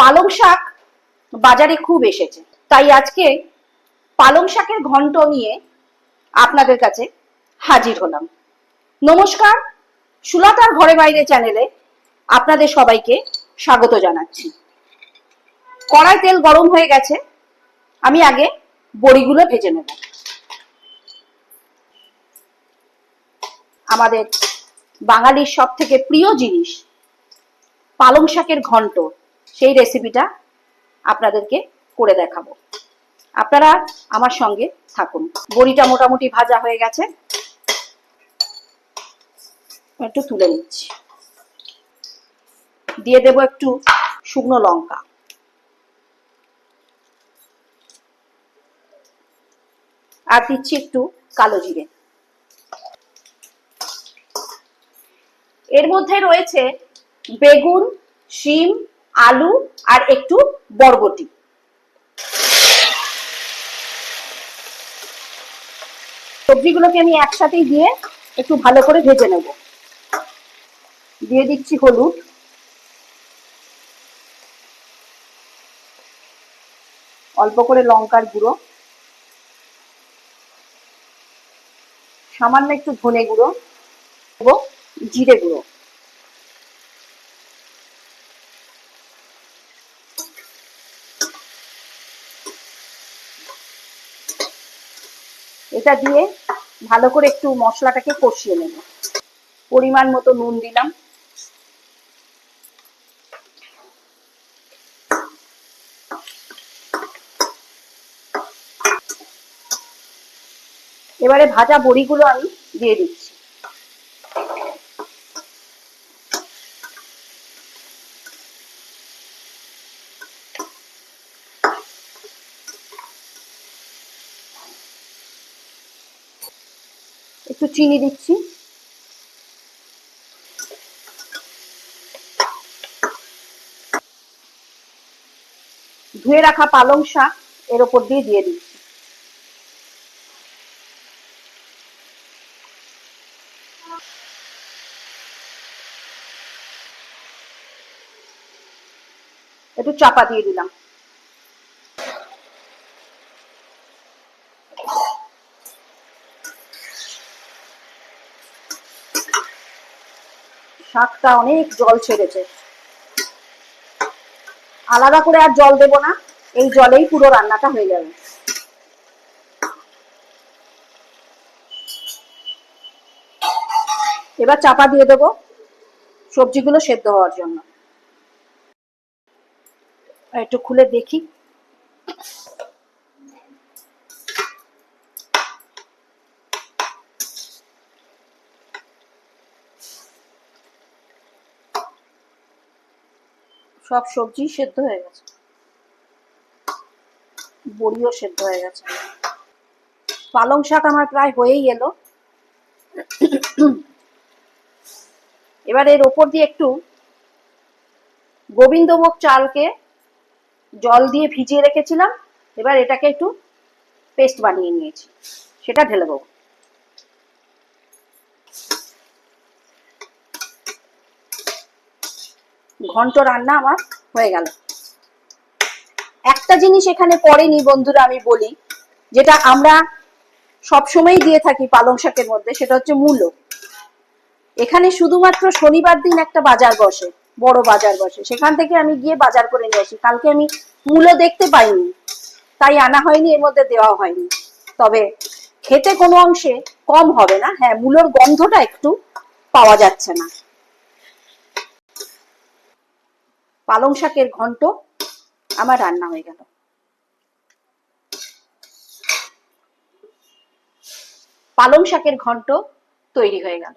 পালং শাক বাজারে খুব এসেছে। তাই আজকে পালং শাকের ঘন্ট নিয়ে আপনাদের কাছে হাজির হলাম। নমস্কার, সুলতার ঘরে বাইরে চ্যানেলে আপনাদের সবাইকে স্বাগত জানাচ্ছি। কড়াই তেল গরম হয়ে গেছে, আমি আগে বড়িগুলো ভেজে নেব। আমাদের বাঙালির সব থেকে প্রিয় জিনিস পালং শাকের ঘন্ট। সেই রেসিপিটা আপনাদেরকে করে দেখাবো। আপনারা আমার সঙ্গে থাকুন। বড়িটা মোটামুটি ভাজা হয়ে গেছে। একটু তুলে নিচ্ছি। দিয়ে দেব একটু শুকনো লঙ্কা। আর দিচ্ছি একটু কালো জিরে। এর মধ্যে রয়েছে বেগুন, শিম আলু আর একটু বরবটি। সবজিগুলোকে আমি একসাথেই দিয়ে একটু ভালো করে ভেজে নেব। দিয়ে দিচ্ছি হলুদ। অল্প করে লঙ্কার গুঁড়ো। সামান্য একটু ধনে গুঁড়ো। জিরে গুঁড়ো। এটা দিয়ে ভালো করে একটু মশলাটাকে কষিয়ে নেব। পরিমাণ মতো নুন দিলাম। এবারে ভাজা বড়িগুলো আমি দিয়ে দিচ্ছি। একটু চিনি দিচ্ছি। ধুয়ে রাখা পালং শাক এর ওপর দিয়ে দিয়ে দিচ্ছি। একটু চাপা দিয়ে দিলাম। শাকটা অনেক জল ছেড়েছে। আলাদা করে আর জল দেব না, এই জলেই পুরো রান্নাটা হয়ে যাবে। এবার চাপা দিয়ে দেবো সবজিগুলো সেদ্ধ হওয়ার জন্য। একটু খুলে দেখি। সব সবজি সেদ্ধ হয়ে গেছে। বড়িও সেদ্ধ হয়ে গেছে। পালং শাক আমার প্রায় হয়েই এলো। এবার এর ওপর দিয়ে একটু গোবিন্দভোগ চালকে জল দিয়ে ভিজিয়ে রেখেছিলাম। এবার এটাকে একটু পেস্ট বানিয়ে নিয়েছি। সেটা ঢেলে দেবো। ঘন্ট রান্না আমার হয়ে গেল। একটা জিনিস এখানে পড়েনি বন্ধুরা আমি বলি, যেটা আমরা সবসময় দিয়ে থাকি পালং শাকের মধ্যে, সেটা হচ্ছে মূলো। এখানে শুধুমাত্র শনিবার দিন একটা বাজার বসে, বড় বাজার বসে। সেখান থেকে আমি গিয়ে বাজার করে নিয়ে আসি। কালকে আমি মূলো দেখতে পাইনি, তাই আনা হয়নি, এর মধ্যে দেওয়া হয়নি। তবে খেতে কোনো অংশে কম হবে না। হ্যাঁ মূলোর গন্ধটা একটু পাওয়া যাচ্ছে না। পালং শাকের ঘন্ট আমার রান্না হয়ে গেল। পালং শাকের ঘন্ট তৈরি হয়ে গেল।